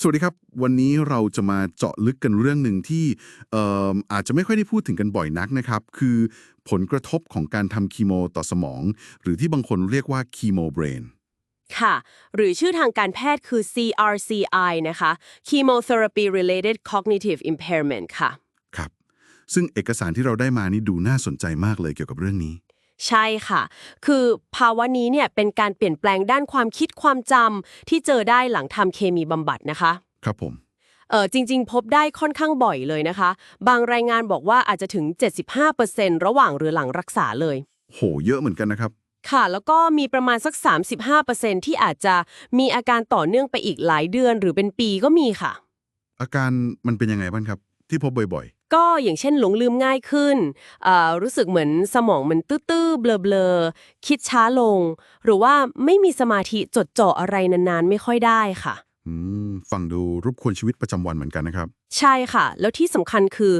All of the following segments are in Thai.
สวัสดีครับ วันนี้เราจะมาเจาะลึกกันเรื่องหนึ่งที่เอ่ออาจจะไม่ค่อยได้พูดถึงกันบ่อยนักนะครับ คือผลกระทบของการทำคีโมต่อสมอง หรือที่บางคนเรียกว่าคีโมเบรนค่ะ หรือชื่อทางการแพทย์คือ CRCI นะคะ Chemotherapy Related Cognitive Impairment ค่ะ ครับ ซึ่งเอกสารที่เราได้มานี่ดูน่าสนใจมากเลยเกี่ยวกับเรื่องนี้ ใช่ค่ะ คือภาวะนี้เนี่ยเป็นการเปลี่ยนแปลงด้านความคิดความจำที่เจอได้หลังทำเคมีบำบัดนะคะ ครับผมเออจริง ๆ พบได้ค่อนข้างบ่อยเลยนะคะ บางรายงานบอกว่าอาจจะถึง 75%ระหว่างหรือหลังรักษาเลย โห เยอะเหมือนกันนะครับ ค่ะ แล้วก็มีประมาณสัก 35%ที่อาจจะมีอาการต่อเนื่องไปอีกหลายเดือนหรือเป็นปีก็มีค่ะ อาการมันเป็นยังไงบ้างครับ ที่พบบ่อย ก็อย่างเช่นหลงลืมง่ายขึ้นเอ่อรู้สึกเหมือนสมองมันตื้อๆเบลอๆคิดช้าลง หรือว่าไม่มีสมาธิจดจ่ออะไรนานๆ ไม่ค่อยได้ค่ะๆอืมฟังดูรบกวนชีวิตประจำวันเหมือนกันนะครับ ใช่ค่ะ แล้วที่สำคัญคือ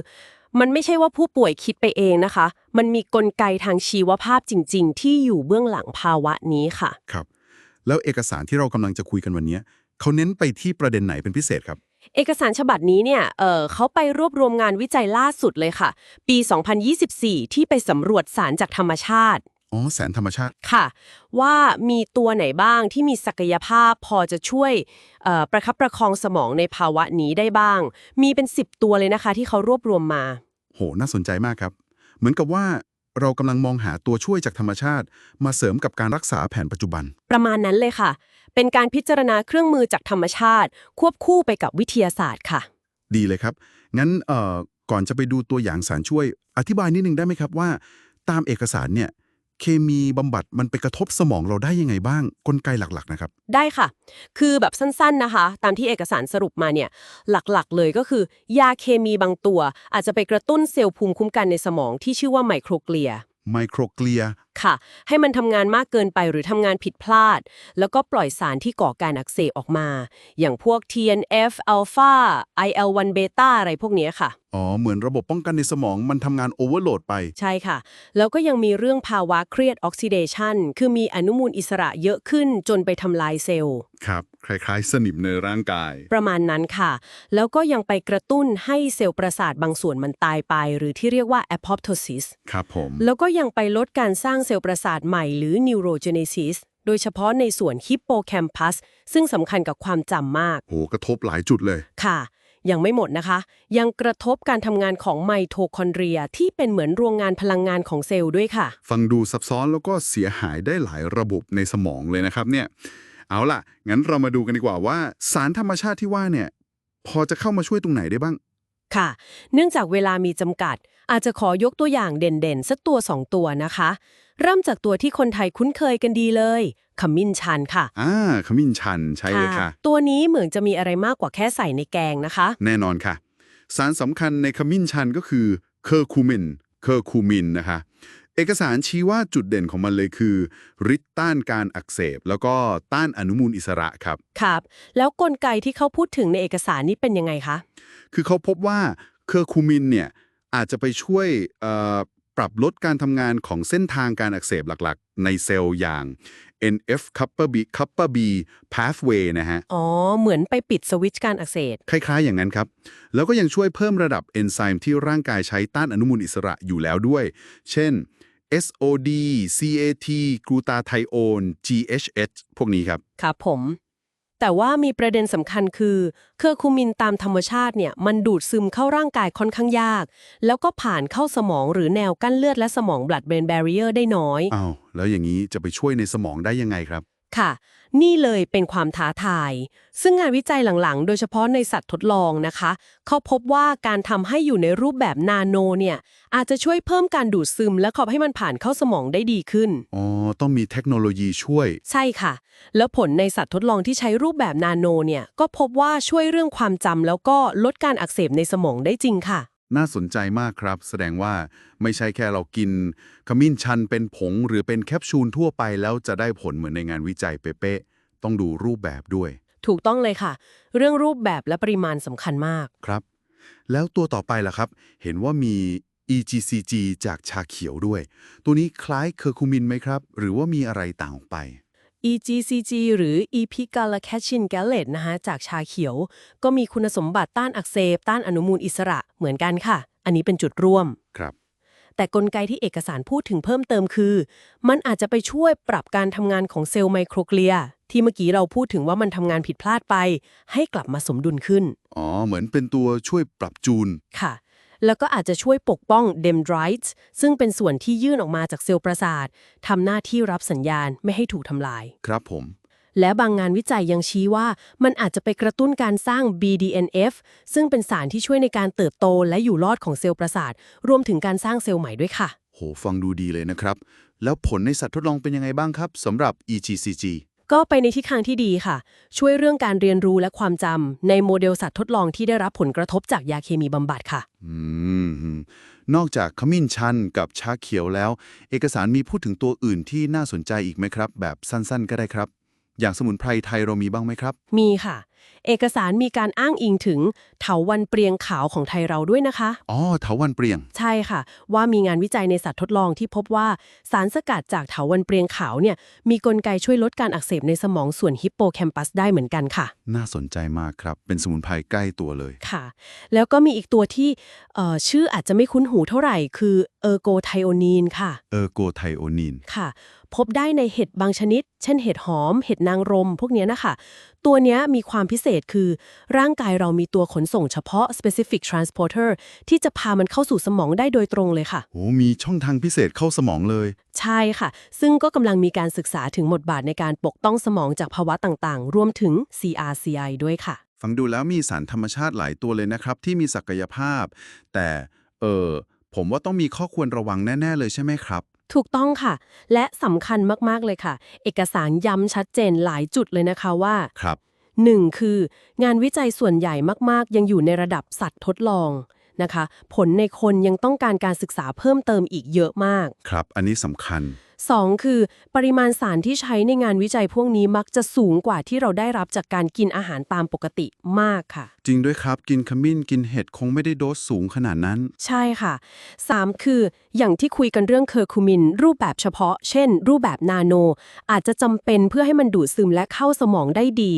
มันไม่ใช่ว่าผู้ป่วยคิดไปเองนะคะ มันมีกลไกทางชีวภาพจริง ๆ ที่อยู่เบื้องหลังภาวะนี้ค่ะ ครับ แล้วเอกสารที่เรากำลังจะคุยกันวันนี้เขาเน้นไปที่ประเด็นไหนเป็นพิเศษครับ เอกสารฉบับนี้เนี่ยเออเขาไปรวบรวมงานวิจัยล่าสุดเลยค่ะ ปี 2024 ที่ไปสำรวจสารจากธรรมชาติอ๋อแสนธรรมชาติค่ะ ว่ามีตัวไหนบ้างที่มีศักยภาพพอจะช่วยเอ่อประคับประคองสมองในภาวะนี้ได้บ้าง มีเป็น 10 ตัวเลยนะคะที่เขารวบรวมมา โห น่าสนใจมากครับ เหมือนกับว่า เรากำลังมองหาตัวช่วยจากธรรมชาติ มาเสริมกับการรักษาแผนปัจจุบัน ประมาณนั้นเลยค่ะ เป็นการพิจารณาเครื่องมือจากธรรมชาติ ควบคู่ไปกับวิทยาศาสตร์ค่ะ ดีเลยครับ งั้นเอ่อก่อนจะไปดูตัวอย่างสารช่วย อธิบายนิดนึงได้ไหมครับว่า ตามเอกสารเนี่ย เคมีบำบัดมันไปกระทบสมองเราได้ยังไงบ้าง กลไกหลักๆนะครับ ได้ค่ะ คือแบบสั้นๆนะคะ ตามที่เอกสารสรุปมาเนี่ย หลักๆเลยก็คือ ยาเคมีบางตัว อาจจะไปกระตุ้นเซลล์ภูมิคุ้มกันในสมองที่ชื่อว่าไมโครเกลีย ไมโครเกลียค่ะ ให้มันทำงานมากเกินไปหรือทำงานผิดพลาด แล้วก็ปล่อยสารที่ก่อการอักเสบออกมา อย่างพวก TNF อัลฟา IL1 เบต้าอะไรพวกเนี้ยค่ะ อ๋อ เหมือนระบบป้องกันในสมองมันทำงานโอเวอร์โหลดไป ใช่ค่ะ แล้วก็ยังมีเรื่องภาวะเครียดออกซิเดชันคือมีอนุมูลอิสระเยอะขึ้นจนไปทำลายเซลล์ ครับ คล้ายๆ สนิมในร่างกาย ประมาณนั้นค่ะ แล้วก็ยังไปกระตุ้นให้เซลล์ประสาทบางส่วนมันตายไป หรือที่เรียกว่า apoptosis ครับผม แล้วก็ยังไปลดการสร้างเซลล์ประสาทใหม่หรือ neurogenesis โดยเฉพาะในส่วน hippocampus ซึ่งสำคัญกับความจำมาก โหกระทบหลายจุดเลย ค่ะ ยังไม่หมดนะคะ ยังกระทบการทำงานของไมโทคอนเดรีย ที่เป็นเหมือนโรงงานพลังงานของเซลล์ด้วยค่ะ ฟังดูซับซ้อนแล้วก็เสียหายได้หลายระบบในสมองเลยนะครับเนี่ย เอาล่ะ งั้นเรามาดูกันดีกว่าว่า สารธรรมชาติที่ว่าเนี่ย พอจะเข้ามาช่วยตรงไหนได้บ้าง ค่ะ เนื่องจากเวลามีจำกัด อาจจะขอยกตัวอย่างเด่นๆ สักตัวสองตัวนะคะ เริ่มจากตัวที่คนไทยคุ้นเคยกันดีเลยขมิ้นชันค่ะ อ่า ขมิ้นชันใช่เลยค่ะ ตัวนี้เหมือนจะมีอะไรมากกว่าแค่ใส่ในแกงนะคะ แน่นอนค่ะ สารสำคัญในขมิ้นชันก็คือเคอร์คูมิน เคอร์คูมินนะคะ เอกสารชี้ว่าจุดเด่นของมันเลยคือฤทธิ์ต้านการอักเสบ แล้วก็ต้านอนุมูลอิสระครับ ครับ แล้วกลไกที่เขาพูดถึงในเอกสารนี้เป็นยังไงคะ คือเขาพบว่าเคอร์คูมินเนี่ยอาจจะไปช่วยเอ่อปรับลดการทำงานของเส้นทางการอักเสบหลักๆ ในเซลล์อย่าง NF kappa B kappa B pathway นะฮะ อ๋อ เหมือนไปปิดสวิตช์การอักเสบ คล้ายๆ อย่างนั้นครับ แล้วก็ยังช่วยเพิ่มระดับเอนไซม์ที่ร่างกายใช้ต้านอนุมูลอิสระอยู่แล้วด้วย เช่น SOD CAT กลูตาไทโอน GHH พวกนี้ครับ ครับผม แต่ว่ามีประเด็นสำคัญคือ เคอร์คูมินตามธรรมชาติเนี่ย มันดูดซึมเข้าร่างกายค่อนข้างยาก แล้วก็ผ่านเข้าสมองหรือแนวกั้นเลือดและสมอง blood brain barrier ได้น้อย อ้าว แล้วอย่างนี้จะไปช่วยในสมองได้ยังไงครับ ค่ะ นี่เลยเป็นความท้าทาย ซึ่งงานวิจัยหลังๆ โดยเฉพาะในสัตว์ทดลองนะคะ เขาพบว่าการทำให้อยู่ในรูปแบบนาโนเนี่ยอาจจะช่วยเพิ่มการดูดซึม และขอบให้มันผ่านเข้าสมองได้ดีขึ้น อ๋อ ต้องมีเทคโนโลยีช่วย ใช่ค่ะ แล้วผลในสัตว์ทดลองที่ใช้รูปแบบนาโนเนี่ยก็พบว่าช่วยเรื่องความจำแล้วก็ลดการอักเสบในสมองได้จริงค่ะ น่าสนใจมากครับ แสดงว่าไม่ใช่แค่เรากิน ขมิ้นชันเป็นผงหรือเป็นแคปซูลทั่วไปแล้วจะได้ผลเหมือนในงานวิจัยเป๊ะๆต้องดูรูปแบบด้วย ถูกต้องเลยค่ะ เรื่องรูปแบบและปริมาณสำคัญมากครับ แล้วตัวต่อไปล่ะครับ เห็นว่ามี EGCG จากชาเขียวด้วย ตัวนี้คล้ายเคอร์คูมินไหมครับ หรือว่ามีอะไรต่างออกไป EGCG หรือ Epigallocatchin gallate นะคะจากชาเขียว ก็มีคุณสมบัติต้านอักเสบ ต้านอนุมูลอิสระเหมือนกันค่ะ อันนี้เป็นจุดร่วม ครับ แต่กลไกที่เอกสารพูดถึงเพิ่มเติมคือ มันอาจจะไปช่วยปรับการทำงานของเซลล์ไมโครเกลียที่เมื่อกี้เราพูดถึงว่ามันทำงานผิดพลาดไป ให้กลับมาสมดุลขึ้น อ๋อ เหมือนเป็นตัวช่วยปรับจูน ค่ะ แล้วก็อาจจะช่วยปกป้องเดมไดรต์ซึ่งเป็นส่วนที่ยื่นออกมาจากเซลล์ประสาททำหน้าที่รับสัญญาณไม่ให้ถูกทำลาย ครับผม และบางงานวิจัยยังชี้ว่า มันอาจจะไปกระตุ้นการสร้าง BDNF ซึ่งเป็นสารที่ช่วยในการเติบโตและอยู่รอดของเซลล์ประสาท รวมถึงการสร้างเซลล์ใหม่ด้วยค่ะ โห ฟังดูดีเลยนะครับ แล้วผลในสัตว์ทดลองเป็นยังไงบ้างครับสำหรับ EGCG ก็ไปในทิศทางที่ดีค่ะ ช่วยเรื่องการเรียนรู้และความจำในโมเดลสัตว์ทดลองที่ได้รับผลกระทบจากยาเคมีบำบัดค่ะ อืม นอกจากขมิ้นชันกับชาเขียวแล้ว เอกสารมีพูดถึงตัวอื่นที่น่าสนใจอีกไหมครับ แบบสั้นๆ ก็ได้ครับ อย่างสมุนไพรไทยเรามีบ้างไหมครับ มีค่ะ เอกสารมีการอ้างอิงถึงเถาวันเปรียงขาวของไทยเราด้วยนะคะ อ๋อเถาวันเปรียง ใช่ค่ะ ว่ามีงานวิจัยในสัตว์ทดลองที่พบว่าสารสกัดจากเถาวันเปรียงขาวเนี่ยมีกลไกช่วยลดการอักเสบในสมองส่วนฮิปโปแคมปัสได้เหมือนกันค่ะ น่าสนใจมากครับ เป็นสมุนไพรใกล้ตัวเลย ค่ะ แล้วก็มีอีกตัวที่เอ่อชื่ออาจจะไม่คุ้นหูเท่าไหร่ คือเออร์โกไทโอนีนค่ะ เออร์โกไทโอนีน ค่ะ พบได้ในเห็ดบางชนิด เช่นเห็ดหอม เห็ดนางรม พวกเนี้ยนะคะ ตัวเนี้ยมีความพิเศษคือ ร่างกายเรามีตัวขนส่งเฉพาะ specific transporter ที่จะพามันเข้าสู่สมองได้โดยตรงเลยค่ะโหมีช่องทางพิเศษเข้าสมองเลย ใช่ค่ะ ซึ่งก็กำลังมีการศึกษาถึงบทบาทในการปกป้องสมองจากภาวะต่างๆ รวมถึง CRCI ด้วยค่ะ ฟังดูแล้วมีสารธรรมชาติหลายตัวเลยนะครับ ที่มีศักยภาพ แต่เออผมว่าต้องมีข้อควรระวังแน่ ๆ เลยใช่ไหมครับ ถูกต้องค่ะ และสำคัญมาก ๆ เลยค่ะ เอกสารย้ำชัดเจนหลายจุดเลยนะคะว่า ครับ 1. คือ งานวิจัยส่วนใหญ่มากๆ ยังอยู่ในระดับสัตว์ทดลองนะคะ ผลในคนยังต้องการการศึกษาเพิ่มเติมอีกเยอะมาก ครับ อันนี้สำคัญ 2. คือ ปริมาณสารที่ใช้ในงานวิจัยพวกนี้มักจะสูงกว่าที่เราได้รับจากการกินอาหารตามปกติมากค่ะ จริงด้วยครับกินขมิ้นกินเห็ดคงไม่ได้โดสสูงขนาดนั้น ใช่ค่ะ 3. คือ อย่างที่คุยกันเรื่องเคอร์คูมิน รูปแบบเฉพาะ เช่น รูปแบบนาโน อาจจะจำเป็นเพื่อให้มันดูดซึมและเข้าสมองได้ดี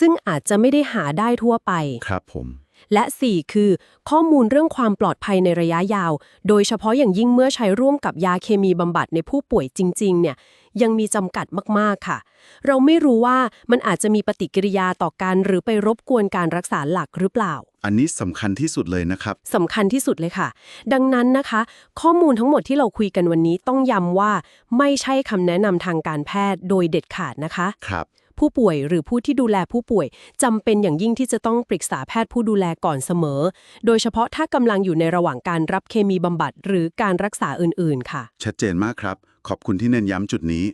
ซึ่งอาจจะไม่ได้หาได้ทั่วไปครับผม และ 4 คือ ข้อมูลเรื่องความปลอดภัยในระยะยาว โดยเฉพาะอย่างยิ่งเมื่อใช้ร่วมกับยาเคมีบำบัดในผู้ป่วยจริง ๆ เนี่ยยังมีจำกัดมาก ๆ ค่ะ เราไม่รู้ว่ามันอาจจะมีปฏิกิริยาต่อกัน หรือไปรบกวนการรักษาหลักหรือเปล่า อันนี้สำคัญที่สุดเลยนะครับสำคัญที่สุดเลยค่ะ ดังนั้นนะคะ ข้อมูลทั้งหมดที่เราคุยกันวันนี้ต้องย้ำว่า ไม่ใช่คำแนะนำทางการแพทย์โดยเด็ดขาดนะคะ ครับ ผู้ป่วยหรือผู้ที่ดูแลผู้ป่วยจำเป็นอย่างยิ่งที่จะต้องปรึกษาแพทย์ผู้ดูแลก่อนเสมอ โดยเฉพาะถ้ากำลังอยู่ในระหว่างการรับเคมีบำบัดหรือการรักษาอื่น ๆ ค่ะ ชัดเจนมากครับ ขอบคุณที่เน้นย้ำจุดนี้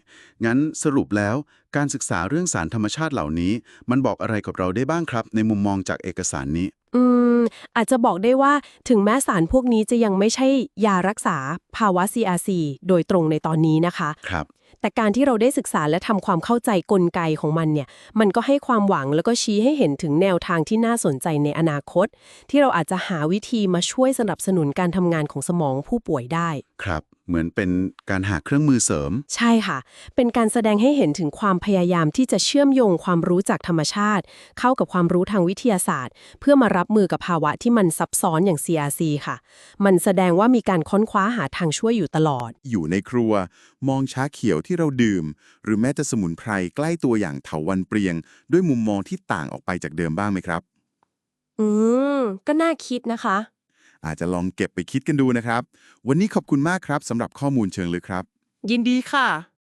งั้นสรุปแล้ว การศึกษาเรื่องสารธรรมชาติเหล่านี้ มันบอกอะไรกับเราได้บ้างครับ ในมุมมองจากเอกสารนี้ อืม อาจจะบอกได้ว่าถึงแม้สารพวกนี้จะยังไม่ใช่ยารักษาภาวะ CRC โดยตรงในตอนนี้นะคะ ครับ แต่การที่เราได้ศึกษาและทำความเข้าใจกลไกของมันเนี่ย มันก็ให้ความหวังแล้วก็ชี้ให้เห็นถึงแนวทางที่น่าสนใจในอนาคต ที่เราอาจจะหาวิธีมาช่วยสนับสนุนการทำงานของสมองผู้ป่วยได้ ครับ เหมือนเป็นการหาเครื่องมือเสริม ใช่ค่ะ เป็นการแสดงให้เห็นถึงความพยายามที่จะเชื่อมโยงความรู้จากธรรมชาติ เข้ากับความรู้ทางวิทยาศาสตร์ เพื่อมารับมือกับภาวะที่มันซับซ้อนอย่าง CRC ค่ะ มันแสดงว่ามีการค้นคว้าหาทางช่วยอยู่ตลอด อยู่ในครัว มองชาเขียวที่เราดื่ม หรือแม้แต่สมุนไพรใกล้ตัวอย่างเถาวันเปรียง ด้วยมุมมองที่ต่างออกไปจากเดิมบ้างไหมครับ อืม ก็น่าคิดนะคะ อาจจะลองเก็บไปคิดกันดูนะครับ วันนี้ขอบคุณมากครับสำหรับข้อมูลเชิงลึกครับ ยินดีค่ะ